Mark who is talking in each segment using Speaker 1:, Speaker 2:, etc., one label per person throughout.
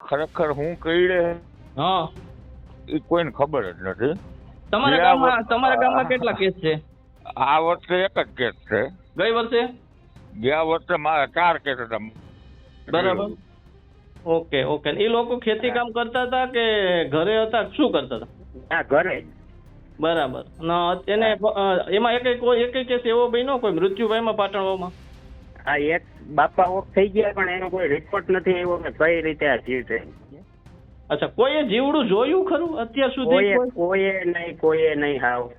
Speaker 1: ખરેખર હું કઈડે
Speaker 2: હા.
Speaker 1: એ કોઈને ખબર જ નથી.
Speaker 2: તમારા ગામમાં તમારા ગામમાં કેટલા કેસ છે?
Speaker 1: આ વર્ષે એક જ કેસ છે.
Speaker 2: ગઈ વર્ષે?
Speaker 1: ગયા વર્ષે મારા ચાર કેસ હતા.
Speaker 2: બરાબર. Okay okay. એ લોકો ખેતી કામ કરતા હતા કે ઘરે હતા? શું કરતા હતા?
Speaker 3: હા ઘરે.
Speaker 2: બરાબર. ન એને એમાં એક કોઈ એક કેસ એવો બન્યો? કોઈ મૃત્યુ ભાઈમાં પાટણવામાં?
Speaker 3: આ એક બાપા ઓફ થઈ ગયા પણ એનો કોઈ રિપોર્ટ નથી આવ્યો કે કઈ રીતે આ જીવ છે
Speaker 2: અચ્છા કોઈએ જીવડું જોયું ખરું અત્યાર સુધી?
Speaker 3: કોઈએ નહીં કોઈએ નહીં હાવ.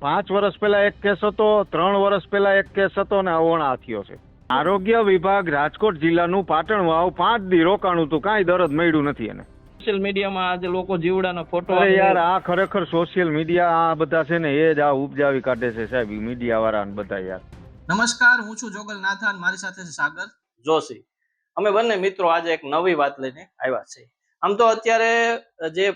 Speaker 4: પાંચ વર્ષ પહેલા એક કેસ હતો ત્રણ વર્ષ પહેલા એક કેસ હતો અને અવણ થયો છે. આરોગ્ય વિભાગ રાજકોટ જિલ્લાનું પાટણ વાવ પાંચ દી રોકાણું હતું કાંઈ દરદ મળ્યું નથી એને.
Speaker 2: સોશિયલ મીડિયામાં આજે લોકો જીવડાનો ફોટો
Speaker 4: અરે યાર આ ખરેખર સોશિયલ મીડિયા આ બધા છે ને એ જ આ ઉપજાવી કાઢે છે સાહેબ મીડિયા વાળા ને બધા યાર.
Speaker 5: નમસ્કાર, હું છું જોગલ નાથાન મારી સાથે સાગર.
Speaker 2: જોશી. અમે બંને મિત્રો આજે એક નવી વાત લઈને આવ્યા છે આમ તો અત્યારે જે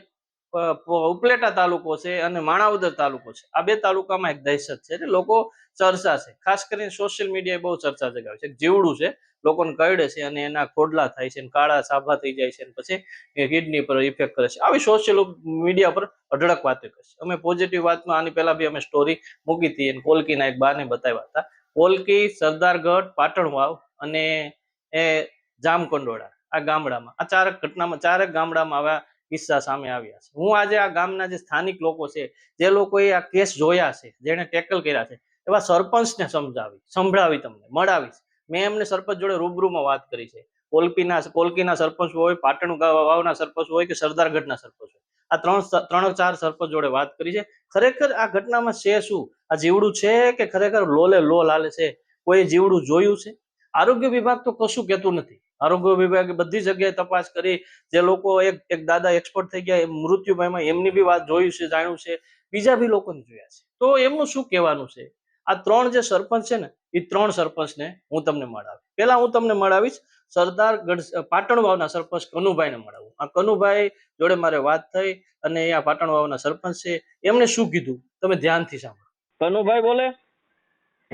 Speaker 2: ઉપલેટા તાલુકો છે અને માણાવદર તાલુકો છે, આ બે તાલુકામાં એક દહેશત છે એટલે લોકો ચર્ચા છે. ખાસ કરીને સોશિયલ મીડિયાએ બહુ ચર્ચા જગાવી છે. જીવડું છે, લોકોને કરડે છે અને એના ખોડલા થાય છે કાળા સાભા થઈ જાય છે પછી કિડની પર ઇફેક્ટ કરે છે. આવી સોશિયલ મીડિયા પર અઢળક વાતો કરે છે. અમે પોઝિટિવ વાતમાં આની પહેલા બી અમે સ્ટોરી મૂકી હતી અને કોલકીના એક બાને બતાવ્યા હતા. કોલકી સરદારગઢ પાટણ વાવ અને એ જામકંડોળા આ ગામડામાં. આ ચારક ઘટનામાં, ચારક ગામડામાં આવા કિસ્સા સામે આવ્યા છે. હું આજે આ ગામના જે સ્થાનિક લોકો છે, જે લોકોએ આ કેસ જોયા છે જેને ટેકલ કર્યા છે, એવા સરપંચને સમજાવી, સંભળાવી તમને, મળાવીશ. મેં એમને સરપંચ જોડે રૂબરૂમાં વાત કરી છે. કોલકીના કોલકીના સરપંચ હોય પાટણ વાવના સરપંચ હોય કે સરદારગઢના સરપંચ હોય. આ ત્રણ ત્રણ ચાર સરપંચ જોડે વાત કરી છે. ખરેખર આ ઘટનામાં છે શું? આ જીવડું છે કે ખરેખર લોલે લો લાલે છે? કોઈ જીવડું જોયું છે? આરોગ્ય વિભાગ તો કશું કહેતું નથી. આરોગ્ય વિભાગે બધી જગ્યાએ તપાસ કરી, જે લોકો એક એક દાદા એક્સપર્ટ થઈ ગયા મૃત્યુ પામ્યા, એમની બી વાત જોયું છે, જાણ્યું છે, બીજા બી લોકોને જોયા છે. તો એમનું શું કહેવાનું છે? આ ત્રણ જે સરપંચ છે ને એ ત્રણ સરપંચને હું તમને મળાવી પેલા હું તમને મળાવીશ સરદાર ગઢ પાટણ વાવના સરપંચ કનુભાઈને મળાવું. આ કનુભાઈ જોડે મારે વાત થઈ અને આ પાટણ વાવના સરપંચ છે. એમને શું કીધું? તમે ધ્યાનથી સાંભળો. કનુભાઈ બોલે?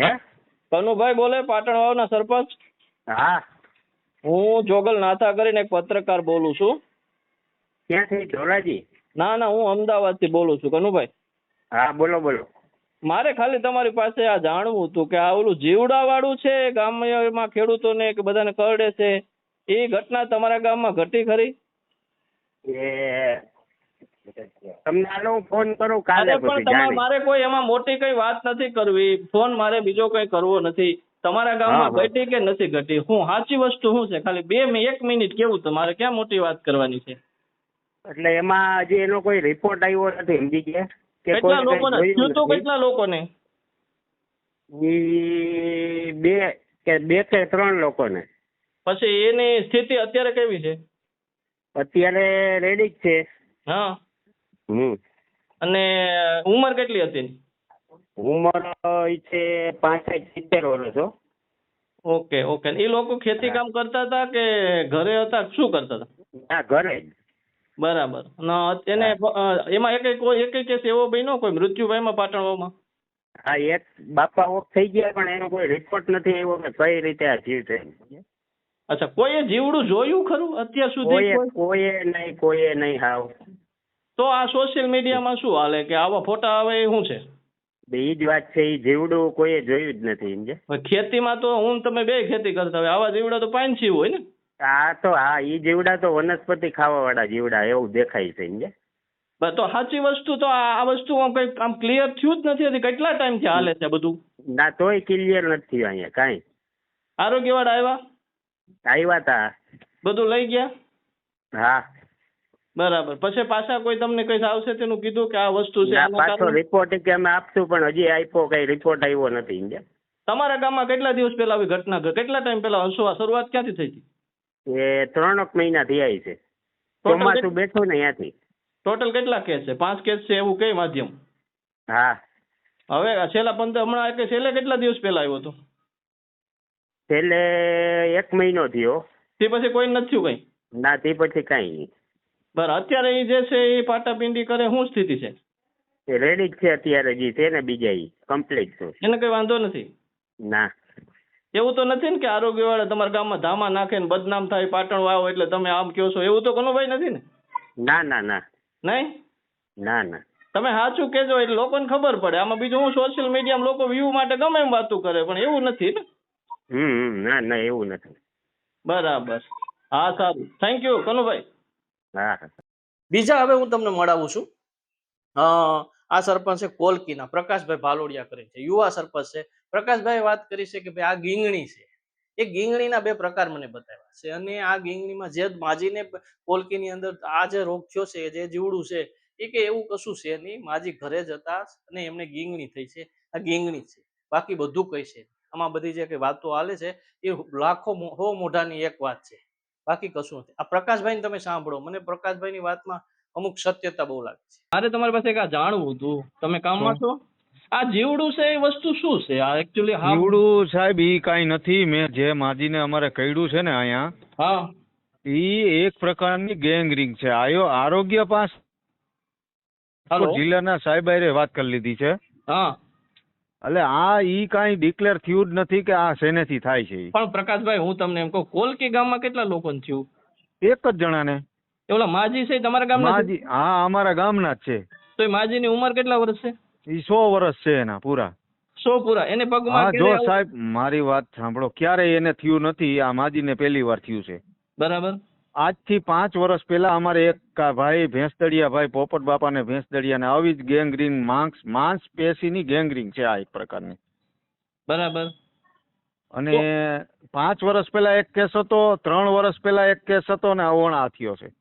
Speaker 3: હે?
Speaker 2: કનુભાઈ બોલે પાટણ વાવના સરપંચ?
Speaker 3: હા.
Speaker 2: હું જોગલ નાથા કરીને એક પત્રકાર બોલું છું.
Speaker 3: ક્યાંથી? ધોરાજી?
Speaker 2: ના ના હું અમદાવાદથી બોલું છું. કનુભાઈ?
Speaker 3: હા બોલો બોલો.
Speaker 2: મારે ખાલી તમારી પાસે આ જાણવું હતું કે આ ઓલું જીવડા વાળું છે ગામમાં ખેડૂતોને કે બધાને કરડે છે? એ ઘટના તમારા ગામમાં ઘટી ખરી?
Speaker 3: તમને આનો ફોન કરું કાલે
Speaker 2: પણ તમારે મારે કોઈ એમાં મોટી કઈ વાત નથી કરવી. ફોન મારે બીજો કઈ કરવો નથી. તમારા ગામમાં. ઘટી કે નથી ઘટી? હું સાચી વસ્તુ શું છે? ખાલી બે એક મિનિટ કેવું તમારે? ક્યાં મોટી વાત કરવાની છે?
Speaker 3: એટલે એમાં હજી એનો કોઈ રિપોર્ટ આવ્યો નથી સમજી ગયા? કે
Speaker 2: કેટલા લોકોને? થયું તો કેટલા લોકોને?
Speaker 3: બે કે બે કે ત્રણ લોકોને.
Speaker 2: પછી એની સ્થિતિ અત્યારે કેવી છે?
Speaker 3: અત્યારે રેડી જ છે.
Speaker 2: હા.
Speaker 3: હમ.
Speaker 2: અને ઉંમર કેટલી હતી?
Speaker 3: ઉંમર છે પાસઠ સિત્તેર વર્ષ
Speaker 2: ઓકે ઓકે. એ લોકો ખેતી કામ કરતા હતા કે ઘરે હતા? શું કરતા હતા?
Speaker 3: ના ઘરે જ.
Speaker 2: બરાબર. એને એમાં એક કોઈ એક કેસ એવો બન્યો કોઈ મૃત્યુ પામ્યા પાટણવામાં?
Speaker 3: હા એક બાપા ઓફ થઈ ગયા પણ એનો કોઈ રિપોર્ટ નથી આવ્યો કે કઈ રીતે આ જીવ છે
Speaker 2: અચ્છા કોઈએ જીવડું જોયું ખરું અત્યાર સુધી
Speaker 3: કોઈએ
Speaker 2: કોઈ?
Speaker 3: કોઈએ નહીં કોઈએ નહીં હાવ.
Speaker 2: તો આ સોશિયલ મીડિયામાં શું હાલે કે આવા ફોટા આવે એ શું છે?
Speaker 3: એ જ વાત છે એ જીવડું કોઈએ જોયું જ નથી
Speaker 2: ખેતીમાં તો હું તમે બે ખેતી કરતા હોય આવા જીવડા તો પાંચી હોય ને?
Speaker 3: આ તો હા ઈ જીવડા તો વનસ્પતિ ખાવા વાળા જીવડા એવું દેખાય છે સમજે
Speaker 2: તો સાચી વસ્તુ તો આ વસ્તુ આમ કઈ આમ ક્લિયર થયું જ નથી કેટલા ટાઈમથી હાલે છે બધું?
Speaker 3: ના તોય ક્લિયર નથી અહીંયા કાંઈ.
Speaker 2: આરોગ્ય વાળા આવ્યા?
Speaker 3: આવ્યા તા.
Speaker 2: બધું લઈ ગયા?
Speaker 3: હા.
Speaker 2: બરાબર. પછી પાછા કોઈ તમને કઈ આવશે તેનું કીધું કે આ વસ્તુ છે
Speaker 3: પાછો રિપોર્ટ કે અમે આપશું પણ હજી આપ્યો કઈ રિપોર્ટ આવ્યો નથી સમજે
Speaker 2: તમારા ગામમાં કેટલા દિવસ પહેલા આવી ઘટના કેટલા ટાઈમ પહેલા હસવા શરૂઆત ક્યાંથી થઈ હતી?
Speaker 3: એ ત્રણક મહિના થી આવી છે ચોમાસું બેઠું ને અહીંયાથી
Speaker 2: ટોટલ કેટલા કેસ છે? પાંચ કેસ છે એવું કઈ માધ્યમ?
Speaker 3: હા.
Speaker 2: હવે છેલ્લા પંદર હમણાં કે છેલ્લે કેટલા દિવસ પહેલા આવ્યો હતો?
Speaker 3: છેલ્લે એક મહિનો થયો.
Speaker 2: તે પછી કોઈ નથી થયું કઈ?
Speaker 3: ના તે પછી કઈ નહીં.
Speaker 2: બરાબર અત્યારે એ જે છે એ પાટાપિંડી કરે શું સ્થિતિ છે?
Speaker 3: એ રેડી જ છે અત્યારે જે છે ને બીજા એ કમ્પ્લીટ છે.
Speaker 2: એને કઈ વાંધો નથી?
Speaker 3: ના.
Speaker 2: એવું તો નથી ને કે આરોગ્ય વાળા તમારા ગામમાં ધામા નાખે ને બદનામ થાય પાટણ વાવો એટલે તમે આમ કહો છો. એવું તો કનુભાઈ નથી ને?
Speaker 3: ના ના ના.
Speaker 2: નહીં?
Speaker 3: ના ના.
Speaker 2: તમે સાચું કહેજો એટલે લોકોને ખબર પડે. આમાં બીજું હું સોશિયલ મીડિયામાં લોકો વ્યૂ માટે ગમે એમ વાતું કરે પણ એવું નથી ને?
Speaker 3: હમ ના ના એવું નથી.
Speaker 2: બરાબર. હા સારું. Thank you Kanubhai.
Speaker 3: હા હા.
Speaker 2: બીજા હવે હું તમને મળાવું છું. અ, આ સરપંચ છે કોલકીના પ્રકાશભાઈ ભાલોડિયા કરે છે. યુવા સરપંચ છે. પ્રકાશભાઈ વાત કરી છે કે ભાઈ આ ગીંગણી છે. એ ગીંગણીના બે પ્રકાર મને બતાવ્યા છે અને આ ગીંગણીમાં જે માજીને કોલકીની અંદર આ જે રોગ થયો છે, જે જીવડું છે, એ કે એવું કશું છે નહીં. માજી ઘરે જતા અને એમને ગીંગણી થઈ છે. આ ગીંગણી છે. બાકી બધું કઈ છે આમાં બધી જે કંઈ વાતો હાલે છે, એ લાખો હો મોઢાની એક વાત છે. બાકી કશું નથી. આ પ્રકાશભાઈને તમે સાંભળો. મને પ્રકાશભાઈની વાતમાં અમુક સત્યતા બહુ લાગે છે. મારે તમારી પાસે એક આ જાણવું હતું. તમે કામમાં છો? આ જીવડું છે એ વસ્તુ શું છે? આ એકચ્યુઅલી
Speaker 4: જીવડું સાહેબ ઈ કાંઈ નથી. મેં જે માજીને અમારે કહ્યું છે ને અહીંયા
Speaker 2: હા.
Speaker 4: ઈ એક પ્રકારની ગેંગ રિંગ છે. આયો આરોગ્ય પાસ
Speaker 2: હાલો.
Speaker 4: જિલ્લાના સાહેબ વાત કરી લીધી છે.
Speaker 2: હા.
Speaker 4: એટલે આ ઈ કાઈ ડિક્લેર થયું જ નથી કે આ શેનેથી થાય છે
Speaker 2: પણ પ્રકાશભાઈ હું તમને એમ કહું કોલકી ગામમાં કેટલા લોકોને થયું?
Speaker 4: એક જ જણાને.
Speaker 2: એ ઓલા માજી છે તમારા ગામના
Speaker 4: માજી હા અમારા ગામના જ છે.
Speaker 2: તો એ માજીની ઉંમર કેટલા વર્ષ છે?
Speaker 4: એ સો વર્ષ છે એના પૂરા.
Speaker 2: સો પૂરા. એને પગમાં
Speaker 4: જો સાહેબ મારી વાત સાંભળો. ક્યારે એને થયું નથી આ માજીને પહેલી વાર થયું છે.
Speaker 2: બરાબર.
Speaker 4: આજથી પાંચ વર્ષ પહેલા અમારે એક ભાઈ ભેંસદડિયા ભાઈ પોપટ બાપાને ભેંસદડિયા ને આવી જ ગેંગરિંગ માંસ માંસ પેશીની ગેંગરિંગ છે આ એક પ્રકારની.
Speaker 2: બરાબર.
Speaker 4: અને પાંચ વર્ષ પહેલા એક કેસ હતો ત્રણ વર્ષ પહેલા એક કેસ હતો ને અવણા થયો છે.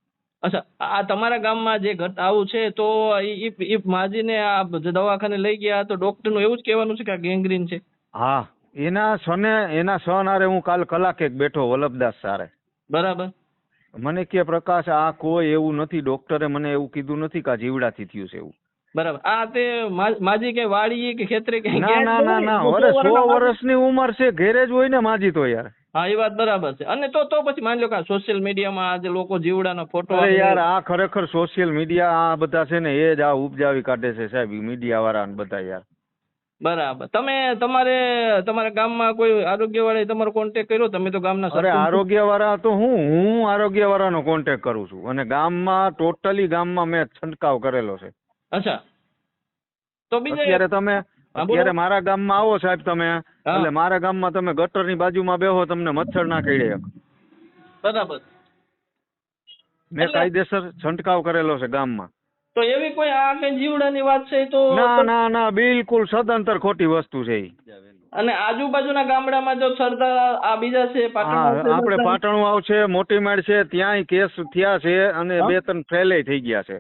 Speaker 2: અચ્છા આ તમારા ગામમાં જે ઘટ આવું છે તો એ માજીને આ દવાખાને લઈ ગયા તો ડોક્ટરનું એવું જ કહેવાનું છે કે આ ગેંગ્રીન છે?
Speaker 4: હા એના સને એના સનારે હું કાલ કલાકે બેઠો વલ્લભદાસ સારે.
Speaker 2: બરાબર.
Speaker 4: મને કે પ્રકાશ આ કોઈ એવું નથી ડોક્ટરે મને એવું કીધું નથી કે આ જીવડાથી થયું છે એવું.
Speaker 2: બરાબર. આ તે માજી કે વાડી કે ખેતરે કે
Speaker 4: ના ના ના ના અરે 100 વર્ષની ઉંમર છે ઘેરે જ હોય ને માજી તો યાર.
Speaker 2: હા એ વાત બરાબર છે. અને તો તો પછી માની લો કે સોશિયલ મીડિયામાં આ લોકો જીવડાનો ફોટો
Speaker 4: અરે યાર આ ખરેખર સોશિયલ મીડિયા આ બધા છે ને એ જ આ ઉપજાવી કાઢે છે સાહેબ મીડિયા વાળા ને બધા યાર.
Speaker 2: બરાબર. તમે તમારે તમારા ગામમાં કોઈ આરોગ્ય વાળા તમારો કોન્ટેક્ટ કર્યો? તમે તો ગામના
Speaker 4: અરે આરોગ્ય વાળા તો હું હું આરોગ્ય વાળાનો કોન્ટેક્ટ કરું છું. અને ગામમાં ટોટલી ગામમાં મેં છંટકાવ કરેલો છે.
Speaker 2: અચ્છા. તો બીજે
Speaker 4: અત્યારે તમે. અત્યારે મારા ગામમાં આવો સાહેબ તમે. એટલે મારા ગામમાં તમે ગટરની બાજુમાં બેહો તમને મચ્છર ના કીડે એક.
Speaker 2: બરાબર.
Speaker 4: મેં કાયદેસર છંટકાવ કરેલો છે ગામમાં.
Speaker 2: તો એવી કોઈ આ કે જીવડાની વાત છે? તો
Speaker 4: ના ના ના બિલકુલ સદંતર ખોટી વસ્તુ છે
Speaker 2: અને આજુબાજુના ગામડામાં જો સરદાર આ બીજા છે પાટણ
Speaker 4: આપણે પાટણું આવશે મોટી મેડ છે ત્યાંય કેસ થયા છે અને બે ત્રણ ફેલે થઈ ગયા છે.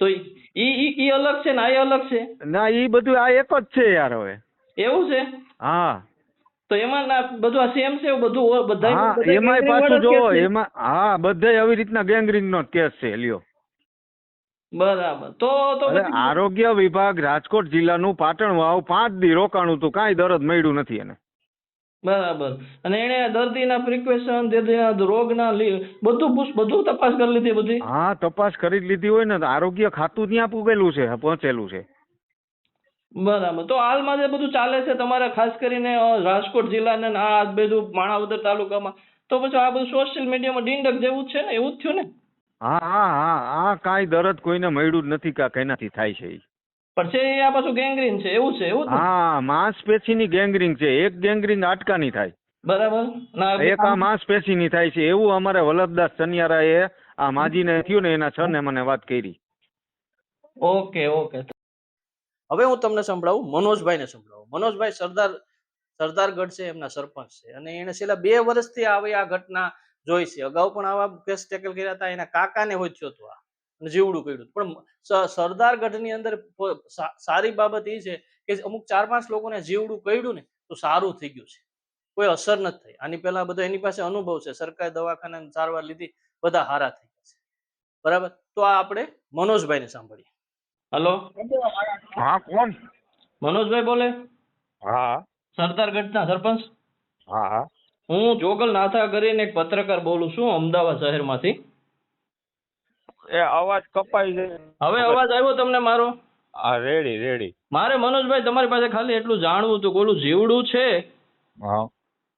Speaker 2: તો ઈ ઈ ઈ અલગ છે ને આ અલગ છે?
Speaker 4: ના ઈ બધું આ એક જ છે યાર હવે.
Speaker 2: એવું છે?
Speaker 4: હા.
Speaker 2: તો એમાં ના બધું આ સેમ છે બધું
Speaker 4: બધા
Speaker 2: એમાં
Speaker 4: એમાંય પાછું
Speaker 2: જ?
Speaker 4: એમાં હા બધે આવી રીતના ગેંગરિંગ નો કેસ છે લ્યો.
Speaker 2: બરાબર. તો તો
Speaker 4: આરોગ્ય વિભાગ રાજકોટ જિલ્લાનું પાટણ વાવ પાંચ દી રોકાણું હતું કાંઈ દરદ મળ્યું નથી એને.
Speaker 2: બરાબર. અને એને દર્દીના પ્રિક્વેશન રોગના બધું બધું તપાસ કરી લીધી બધી?
Speaker 4: હા તપાસ કરી લીધી હોય ને તો આરોગ્ય ખાતું ત્યાં પૂગેલું છે પહોંચેલું છે.
Speaker 2: બરાબર. તો હાલમાં જે બધું ચાલે છે તમારે ખાસ કરીને રાજકોટ જિલ્લાને આ બધું માણાવદર તાલુકામાં તો પછી આ બધું સોશિયલ મીડિયામાં ડીંડક જેવું છે ને એવું જ થયું ને?
Speaker 4: હા હા હા આ કાંઈ દરદ કોઈને મળ્યું જ નથી કે એનાથી થાય છે ઈ.
Speaker 2: પણ છે એ આ પાછું ગેંગ્રીન છે એવું છે એવું
Speaker 4: હા માંસપેશીની ગેંગરિંગ છે. એક ગેંગરિંગ આટકાની થાય.
Speaker 2: બરાબર.
Speaker 4: એક આ માંસપેશીની થાય છે. એવું અમારે વલ્લભદાસ ચનિયારાએ આ માજીને થયું ને એના છને મને વાત કરી.
Speaker 2: Okay okay. હવે હું તમને સંભળાવું મનોજભાઈને સંભળાવું. મનોજભાઈ સરદાર સરદારગઢ છે એમના સરપંચ છે. અને એને છેલ્લા બે વર્ષથી આવી આ ઘટના જોઈ છે. અગાઉ પણ આવા કેસ ટેકલ કર્યા હતા. એના કાકાને હોય થયો હતો આ. અને જીવડું કર્યું. પણ સરદાર ગઢની અંદર સારી બાબત એ છે કે અમુક ચાર પાંચ લોકોને જીવડું કર્યું ને તો સારું થઈ ગયું છે. કોઈ અસર નથી થઈ. આની પહેલા બધા એની પાસે અનુભવ છે. સરકારી દવાખાના સારવાર લીધી બધા હારા થઈ ગયા છે. બરાબર? તો આ આપણે મનોજભાઈને સાંભળીએ. હલો?
Speaker 1: હા કોણ?
Speaker 2: મનોજભાઈ બોલે?
Speaker 1: હા.
Speaker 2: સરદારગઢના સરપંચ?
Speaker 1: હા હા.
Speaker 2: હું જોગલ નાથા કરીને એક પત્રકાર બોલું છું અમદાવાદ શહેરમાંથી.
Speaker 1: એ અવાજ કપાઈ છે
Speaker 2: હવે અવાજ આવ્યો તમને મારો?
Speaker 1: હા રેડી રેડી
Speaker 2: મારે મનોજભાઈ તમારી પાસે ખાલી એટલું જાણવું હતું ઓલું જીવડું છે.
Speaker 1: હા.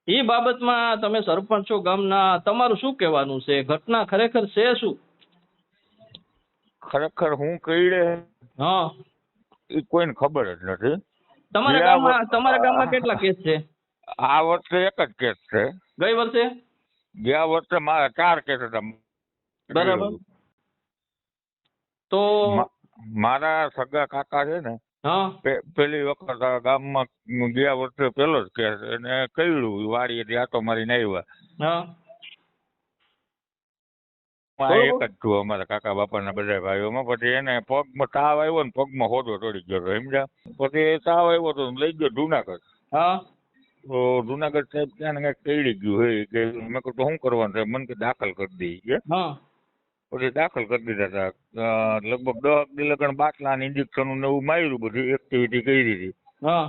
Speaker 2: એ બાબતમાં તમે સરપંચ છો ગામના તમારું શું કહેવાનું છે? ઘટના ખરેખર છે શું?
Speaker 1: ખરેખર હું કઈડે
Speaker 2: હા.
Speaker 1: એ કોઈને ખબર જ નથી.
Speaker 2: તમારા ગામમાં તમારા ગામમાં કેટલા કેસ છે?
Speaker 1: આ વર્ષે એક જ કેસ છે.
Speaker 2: ગઈ વર્ષે?
Speaker 1: ગયા વર્ષે મારા ચાર કેસ હતા.
Speaker 2: બરાબર. તો
Speaker 1: મારા સગા કાકા છે ને પેલી વખત ગામમાં ગયા વર્ષે પેલો જ કેસ એને કઈડું વાડીએથી આટો મારીને આવ્યા. એક જ છું અમારા કાકા બાપાના બધા ભાઈઓમાં પછી એને પગમાં તાવ આવ્યો ને પગમાં હોદો તોડી ગયો સમજ્યા? પછી તાવ આવ્યો તો લઈ ગયો જુનાગઢ.
Speaker 2: હા.
Speaker 1: તો જુનાગઢ સાહેબ ત્યાં ને ક્યાંક કઈડી ગયું હોય કે મેં કહું શું કરવાનું છે? મને કે દાખલ કરી દઈ
Speaker 2: હા.
Speaker 1: પછી દાખલ કરી દીધા હતા લગભગ દસ દી લગન બાટલા ને ઇન્જેક્શન ને એવું માર્યું બધું એક્ટિવિટી કરી દીધી.
Speaker 2: હા.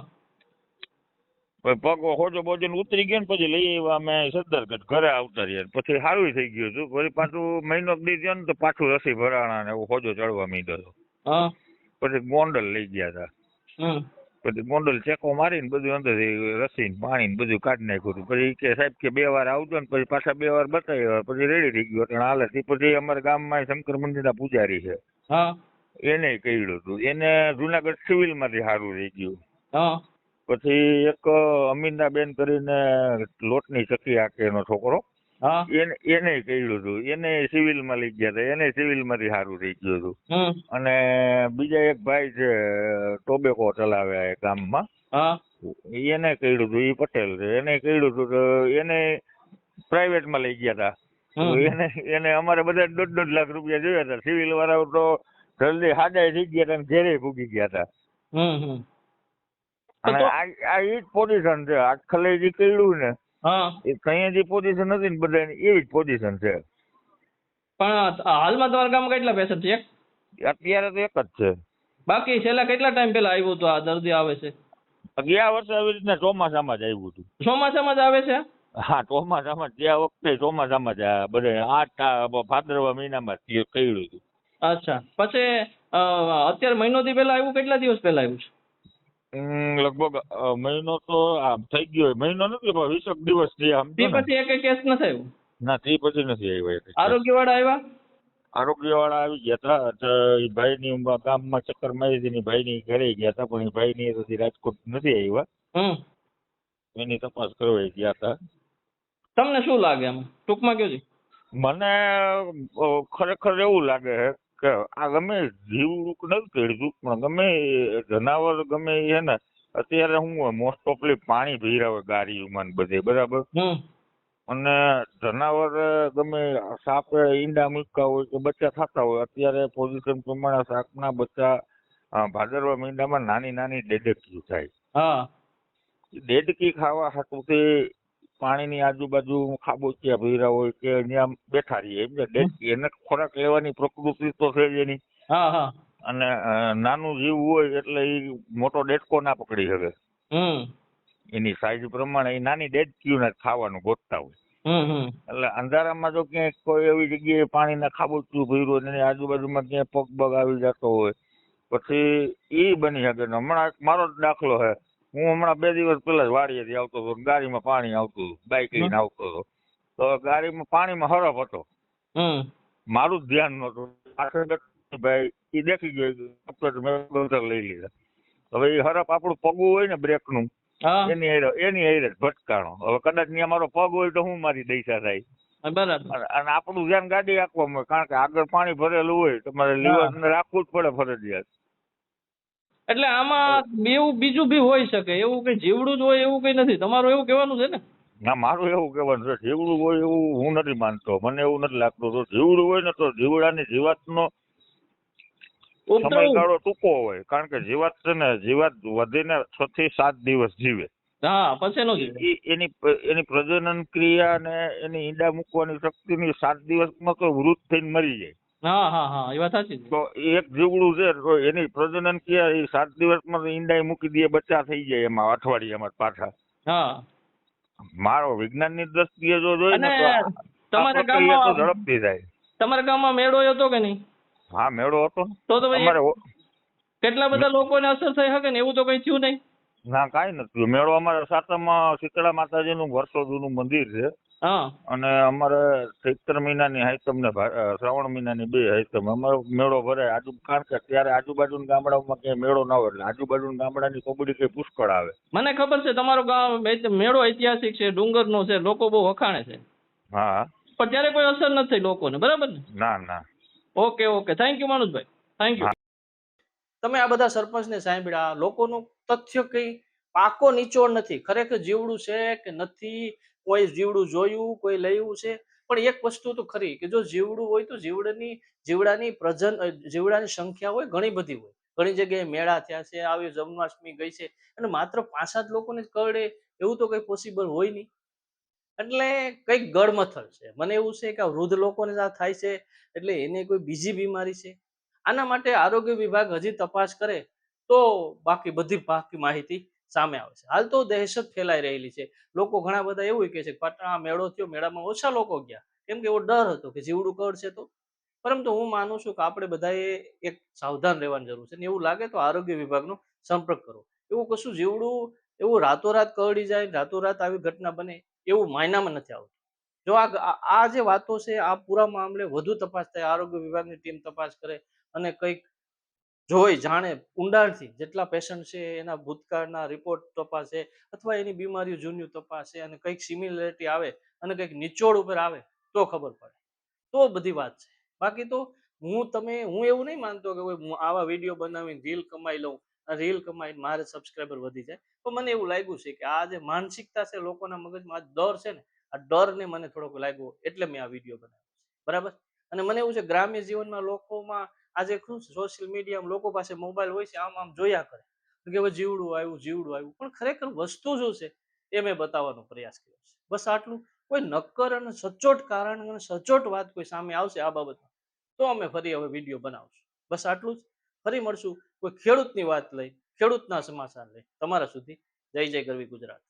Speaker 1: પછી પગ હોજો બોજો ઉતરી ગયો ને પછી લઈ આવ્યા અમે સદરગઢ ઘરે આવતા રહ્યા. પછી સારું થઈ ગયું હતું. પછી પાછું મહિનો દી ગયો ને તો પાછું રસી ભરાણા ને એવું હોજો ચડવા મીધો હતો. પછી ગોંડલ લઈ ગયા હતા પછી મોડલ ચેકો મારીને બધું અંદરથી રસી ને પાણી ને બધું કાઢી નાખ્યું હતું. પછી કે સાહેબ કે બે વાર આવજો ને પછી પાછા બે વાર બતાવ્યા પછી રેડી થઈ ગયો એટલે હાલે પછી અમારા ગામમાં શંકર મંદિરના પૂજારી છે. એને કહ્યું હતું. એને જુનાગઢ સિવિલમાંથી સારું રહી ગયું.
Speaker 2: હા.
Speaker 1: પછી એક અમીનાબેન કરીને લોટની ચકી આકે એનો છોકરો. એને એને કહ્યું હતું. એને સિવિલમાં લઈ ગયા હતા. એને સિવિલમાંથી સારું થઈ ગયું હતું. અને બીજા એક ભાઈ છે ટોબેકો ચલાવે એ ગામમાં.
Speaker 2: માં
Speaker 1: એને કહ્યું હતું એ પટેલ છે. એને કહ્યું હતું તો એને પ્રાઇવેટમાં લઈ ગયા હતા એને એને અમારે બધા દોઢ દોઢ લાખ રૂપિયા જોયા હતા સિવિલ વાળાઓ તો જલ્દી હાડાય થઈ ગયા હતા ઘેરે ભૂગી ગયા હતા અને આ આ ઈ જ પોઝિશન છે. આખલે જે કહ્યું ને એ કઈ જે પોઝિશન હતી ને બધા એવી જ પોઝિશન છે.
Speaker 2: પણ હાલમાં તમારા ગામમાં કેટલા પેશન્ટ છે?
Speaker 1: અત્યારે તો એક જ છે.
Speaker 2: બાકી છેલ્લા કેટલા ટાઈમ પહેલા આવ્યું હતું આ દર્દી આવે છે?
Speaker 1: ગયા વર્ષે આવી રીતના ચોમાસામાં જ આવ્યું હતું.
Speaker 2: ચોમાસામાં જ આવે છે?
Speaker 1: હા ચોમાસામાં જ વખતે ચોમાસામાં જ બધા આઠ ભાદરવા મહિનામાં કહ્યું હતું.
Speaker 2: અચ્છા. પછી અત્યારે મહિનો થી પહેલા આવ્યું કેટલા દિવસ પહેલા આવ્યું છે?
Speaker 1: લગભગ મહિનો તો થઈ ગયો મહિનો નથી પણ વીસેક દિવસ થયા
Speaker 2: તે પછી એક કેસ ન થયું?
Speaker 1: ના તે પછી નથી આવ્યો
Speaker 2: આરોગ્ય વાળા આવ્યા?
Speaker 1: આરોગ્ય વાળા આવી ગયા હતા. ભાઈ એ ગામમાં ગામમાં ચક્કર મારી હતી ભાઈ ની ઘરે ગયા હતા પણ એ ભાઈની હજી રાજકોટ નથી આવ્યા.
Speaker 2: હમ.
Speaker 1: એની તપાસ કરવા ગયા હતા.
Speaker 2: તમને શું લાગે એમ ટૂંકમાં કયો
Speaker 1: મને ખરેખર એવું લાગે છે કે આ ગમે જીવડું નથી કેળતું પણ ગમે જનાવર ગમે એ ને અત્યારે હું મોસ્ટ ઓફલી પાણી ભીરાવે ગાડીઓમાં બધે બરાબર? અને જનાવર ગમે સાપ ઈંડા મૂકતા હોય કે બચ્ચા થતા હોય અત્યારે પોઝિશન પ્રમાણે સાપના બચ્ચા ભાદરવા મહિનામાં નાની નાની ડેડકીઓ થાય.
Speaker 2: હા.
Speaker 1: દેડકી ખાવા હાટુથી પાણીની આજુબાજુ ખાબોચિયા ભીરા હોય કે ત્યાં બેઠા રહીએ એને ખોરાક લેવાની પ્રકૃતિ તો છે જ એની. અને નાનું જીવ હોય એટલે એ મોટો દેડકો ના પકડી શકે. એની સાઈઝ પ્રમાણે એ નાની દેડકીઓને જ ખાવાનું ગોતતા હોય. એટલે અંધારામાં જો ક્યાંક કોઈ એવી જગ્યાએ પાણીના ખાબોચિયું ભર્યું એની આજુબાજુમાં ક્યાંય પગ બગ આવી જતો હોય પછી એ બની શકે. હમણાં મારો જ દાખલો છે હું હમણાં બે દિવસ પહેલા જ વાડીએથી આવતો હતો ગાડીમાં પાણી આવતું હતું બાઇક લઈને આવતો હતો. તો ગાડીમાં પાણીમાં હરફ હતો. મારું જ ધ્યાન નહોતું. ભાઈ એ દેખી ગયો લઈ લીધા. હવે એ હરફ આપણું પગું હોય ને બ્રેકનું
Speaker 2: નું
Speaker 1: એની હારે એની હારે ભટકાણો. હવે કદાચ ત્યાં મારો પગ હોય તો હું મારી દઈશા થાય.
Speaker 2: બરાબર.
Speaker 1: અને આપણું ધ્યાન ગાડી રાખવામાં કારણ કે આગળ પાણી ભરેલું હોય તમારે લીવર રાખવું જ પડે ફરજિયાત.
Speaker 2: એટલે આમાં બેવું બીજું બી હોઈ શકે એવું કઈ જીવડું જ હોય એવું કઈ નથી. તમારું એવું કહેવાનું છે ને?
Speaker 1: ના મારું એવું કહેવાનું છે જીવડું હોય એવું હું નથી માનતો મને એવું નથી લાગતું. તો જીવડું હોય ને તો જીવડાની જીવાતનો સમયગાળો ટૂંકો હોય કારણ કે જીવાત છે ને જીવાત વધીને છ થી સાત દિવસ જીવે.
Speaker 2: હા પછી
Speaker 1: એની એની પ્રજનન ક્રિયા ને એની ઈંડા મૂકવાની શક્તિની સાત દિવસમાં તો વૃદ્ધ થઈને મરી જાય.
Speaker 2: હા હા હા એ વાત સાચી છે.
Speaker 1: તો એક જીવડું છે તો એની પ્રજનન ક્રિયા એ સાત દિવસમાં ઈંડા મૂકી દે બચ્ચા થઈ જાય એમાં અઠવાડિયામાં પાછા.
Speaker 2: હા.
Speaker 1: મારો વિજ્ઞાનની દ્રષ્ટિએ જો જોઈએ ને તો
Speaker 2: તમારા ગામમાં
Speaker 1: ઝડપથી જાય
Speaker 2: તમારા ગામમાં મેળો હતો કે નહીં?
Speaker 1: હા મેળો હતો.
Speaker 2: તો તો
Speaker 1: અમારે
Speaker 2: કેટલા બધા લોકોને અસર થઈ શકે ને એવું તો કઈ થયું નહીં?
Speaker 1: ના કાઈ નથી મેળો અમારે સાતમ શીતળા માતાજીનું વર્ષો જૂનું મંદિર છે. અને અમારે ચૈત્ર મહિનાની હાઈતમ ને શ્રાવણ મહિનાની બે હાઈતમ અમારો મેળો ભરાય. આજુ કારણ કે ત્યારે આજુબાજુના ગામડાઓમાં ક્યાંય મેળો ના હોય એટલે આજુબાજુના ગામડાની કોબડી કઈ પુષ્કળ આવે.
Speaker 2: મને ખબર છે તમારો ગામ મેળો ઐતિહાસિક છે ડુંગરનો છે લોકો બહુ વખાણે છે.
Speaker 1: હા.
Speaker 2: પણ ત્યારે કોઈ અસર નથી થઈ લોકોને બરાબર ને?
Speaker 1: ના ના.
Speaker 2: Okay okay. Thank you Manojbhai thank you તમે આ બધા સરપંચને સાંભળ્યા. લોકોનું તથ્ય કઈ પાકો નીચોડ નથી. ખરેખર જીવડું છે કે નથી? કોઈ જીવડું જોયું, કોઈ લયું છે, પણ એક વસ્તુ તો ખરી કે જો જીવડું હોય તો જીવડની, જીવડાની પ્રજન જીવડાની સંખ્યા હોય ઘણી બધી હોય. ઘણી જગ્યાએ મેળા થયા છે, આવી જન્માષ્ટમી ગઈ છે, અને માત્ર પાંચ સાત લોકોને જ કરડે એવું તો કઈ પોસિબલ હોય નહીં. એટલે કંઈક ગડમથલ છે. મને એવું છે કે વૃદ્ધ લોકોને આ થાય છે, એટલે એને કોઈ બીજી બીમારી છે. આના માટે આરોગ્ય વિભાગ હજી તપાસ કરે તો બાકી બધી બાકી માહિતી સામે આવે છે. હાલ તો દહેશત ફેલાઈ રહેલી છે. લોકો ઘણા બધા એવું કહે છે કે પાટણા મેળો થયો, મેળામાં ઓછા લોકો ગયા. કેમ કે એવો ડર હતો કે જીવડું કરશે તો. પરંતુ હું માનું છું કે આપણે બધાએ એક સાવધાન રહેવાની જરૂર છે. ને એવું લાગે તો આરોગ્ય વિભાગનો સંપર્ક કરો. એવું કશું જીવડું, એવું રાતોરાત કરડી જાય રાતોરાત આવી ઘટના બને એવું માયનામાં નથી આવતું. જો આ, આ- જે વાતો છે, આ પૂરા મામલે વધુ તપાસ થાય, આરોગ્ય વિભાગની ટીમ તપાસ કરે અને કંઈક જોઈ, જાણે, ઊંડાણથી જેટલા પેશન્ટ છે, એના ભૂતકાળના રિપોર્ટ તપાસે અથવા એની બીમારીઓ જૂની તપાસે અને કંઈક સિમિલરિટી આવે અને કંઈક નિચોડ ઉપર આવે, તો ખબર પડે. તો બધી વાત છે. બાકી તો હું તમે, હું એવું નહીં માનતો કે હું આવા વીડિયો બનાવીને રીલ કમાઈ લઉં રીલ કમાઈને મારે સબસ્ક્રાઈબર વધી જાય. પણ મને એવું લાગ્યું છે કે આ જે માનસિકતા છે લોકોના મગજમાં, આ ડર છે ને, આ ડરને મને થોડોક લાગ્યો એટલે મેં આ વીડિયો બનાવ્યો બરાબર? અને મને એવું છે, ગ્રામ્ય જીવનમાં લોકોમાં આજે સોશિયલ મીડિયામાં લોકો પાસે મોબાઈલ હોય છે, આમ આમ જોયા કરે. કે હવે જીવડું આવ્યું જીવડું આવ્યું. પણ ખરેખર વસ્તુ શું છે, એ મેં બતાવવાનો પ્રયાસ કર્યો છે. બસ આટલું. કોઈ નક્કર અને સચોટ કારણ અને સચોટ વાત કોઈ સામે આવશે આ બાબતમાં, તો અમે ફરી હવે વીડિયો બનાવશું. બસ આટલું જ. ફરી મળશું. કોઈ ખેડૂતની વાત લઈ, ખેડૂતના સમાચાર લઈ. તમારા સુધી. જય જય ગરવી ગુજરાત.